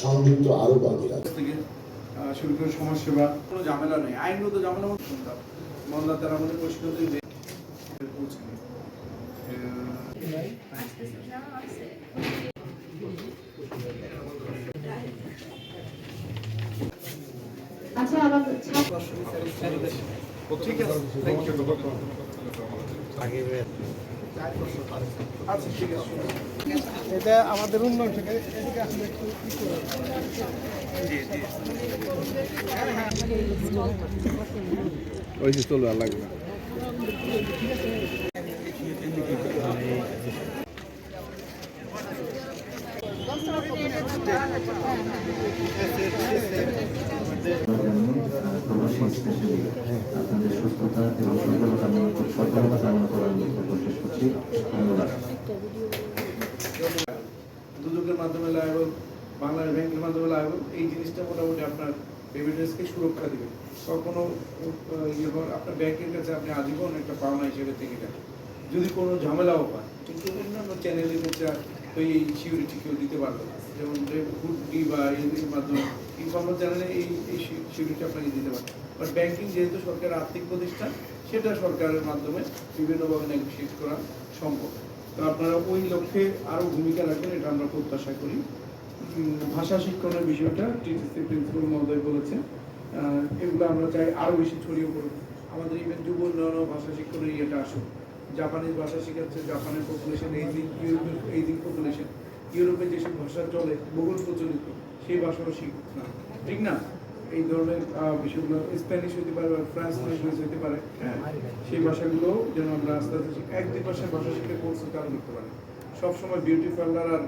সংযুক্ত আরব আমিরাত। থেকে শুরু করে সমাজসেবা কোনো ঝামেলা নেই। আইনগত ঝামেলা মতো মন্দা তারা আমাদের প্রশিক্ষণ দিয়ে পৌঁছাবে আচ্ছা আমার ঠিক আছে থ্যাংক ইউ আচ্ছা এটা আমাদের উন্নয়ন থেকে ওই যে চলবে লাগবে আপনাদের সুস্থতা এবং সফলতা সফলতা কামনা করার বক্তব্য শেষ করছি। ধন্যবাদ। দুদকের মাধ্যমে লাগাবো বাংলাদেশ ব্যাংকের মাধ্যমে লাগাবো এই জিনিসটা মোটামুটি আপনার রেমিটেন্সকে সুরক্ষা দিবে। কখনো ইয়ে আপনার ব্যাংকের কাছে আপনি আজীবন একটা পাওনা হিসেবে থেকে যাবে যদি কোনো ঝামেলাও হয়, কিন্তু অন্যান্য চ্যানেলের তো এই সিকিউরিটি কেউ দিতে পারবে যেমন হুডি বা এর মাধ্যমে। ইনফর্মাল চ্যানেলে এই এই সিকিউরিটি আপনাকে দিতে পারে বাট ব্যাংকিং যেহেতু সরকারের আর্থিক প্রতিষ্ঠান, সেটা সরকারের মাধ্যমে বিভিন্নভাবে নেগোসিয়েট করা সম্ভব। তো আপনারা ওই লক্ষ্যে আরও ভূমিকা রাখবেন, এটা আমরা প্রত্যাশা করি। ভাষা শিক্ষণের বিষয়টা টিটিসি প্রিন্সিপাল মহোদয় বলেছেন। এগুলো আমরা চাই আরও বেশি ছড়িয়ে পড়ুক। আমাদের ইভেন যুব উন্নয়ন ভাষা শিক্ষণের ইয়েটা আসুক। জাপানিজ ভাষা শেখাচ্ছে, জাপানের পপুলেশন এইজিং ইউরোপের এইজিং পপুলেশন ইউরোপে যেসব ভাষা চলে, বহুল প্রচলিত, সেই ভাষাও শিখুক না। ঠিক না? এই ধরনের বিষয়গুলো স্প্যানিশ হতে পারে বা ফ্রান্স ল্যাঙ্গুয়েজ হতে পারে হ্যাঁ সেই ভাষাগুলো যেন আমরা আস্তে আস্তে শিখি। এক দুই ভাষায় ভাষা শিখে কোর্স চালু করতে পারি। সবসময় বিউটি পার্লার আর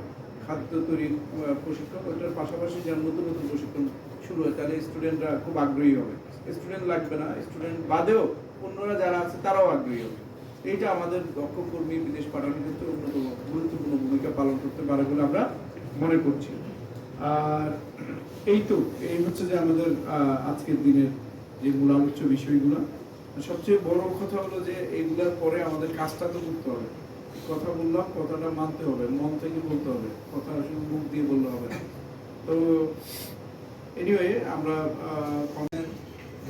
খাদ্য তৈরির প্রশিক্ষণ ওটার পাশাপাশি যেন নতুন নতুন প্রশিক্ষণ শুরু হয়, তাহলে স্টুডেন্টরা খুব আগ্রহী হবে। স্টুডেন্ট লাগবে না স্টুডেন্ট বাদেও অন্যরা যারা আছে, তারাও আগ্রহী হবে। এইটা আমাদের দক্ষ কর্মী বিদেশ পাঠানোর ক্ষেত্রে অন্যতম গুরুত্বপূর্ণ ভূমিকা পালন করতে পারে বলে আমরা মনে করছি। আর এই তো, এই হচ্ছে যে আমাদের আজকের দিনের যে মূল বিষয়গুলো। সবচেয়ে বড় কথা হলো যে এইগুলোর পরে আমাদের কাজটা তো করতে হবে। কথা বললাম, কথাটা মানতে হবে, মন থেকে বলতে হবে। কথা শুধু মুখ দিয়ে বললে হবে তো এনিওয়ে আমরা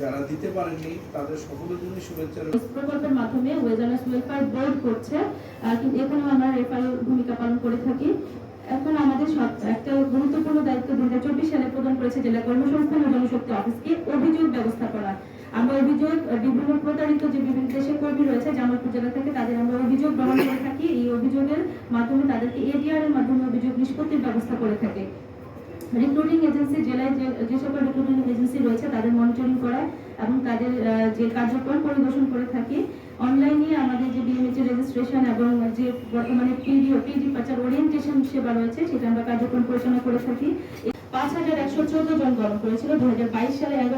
যারা দিতে পারেননি, তাদের সকলের জন্য শুভেচ্ছা। প্রকল্পের মাধ্যমে ওয়েজার্স ওয়েলফেয়ার বোর্ড করছে কিন্তু এখানেও আমরা রেফার ভূমিকা পালন করে থাকি। এখন আমাদের সব একটা গুরুত্বপূর্ণ দায়িত্ব দু হাজার চব্বিশ সালে প্রদান করেছে জেলা কর্মসংস্থান ও জনশক্তি অফিসকে, অভিযোগ ব্যবস্থাপনা। আমরা অভিযোগ বিভিন্ন প্রতারিত যে বিভিন্ন দেশের কর্মী রয়েছে, জামালপুর জেলা থেকে তাদের আমরা অভিযোগ গ্রহণ করে থাকি। এই অভিযোগের মাধ্যমে তাদেরকে এডিআর এর মাধ্যমে অভিযোগ নিষ্পত্তির ব্যবস্থা করে থাকি। রিক্রুটিং এজেন্সি জেলায় যে সকল রিক্রুটিং এজেন্সি রয়েছে, তাদের মনিটরিং করা এবং তাদের যে কার্যক্রম পরিদর্শন করে থাকি। অনলাইনে আমাদের যে বিএমএচ রেজিস্ট্রেশন এবং যে বর্তমানে পিডিও পিডি পাচার ওরিয়েন্টেশন সেবা রয়েছে, সেটা আমরা কার্যক্রম পরিচালনা করে থাকি। পাঁচ হাজার একশো চোদ্দ জন গরম করেছিল দু হাজার বাইশ সালে এগারো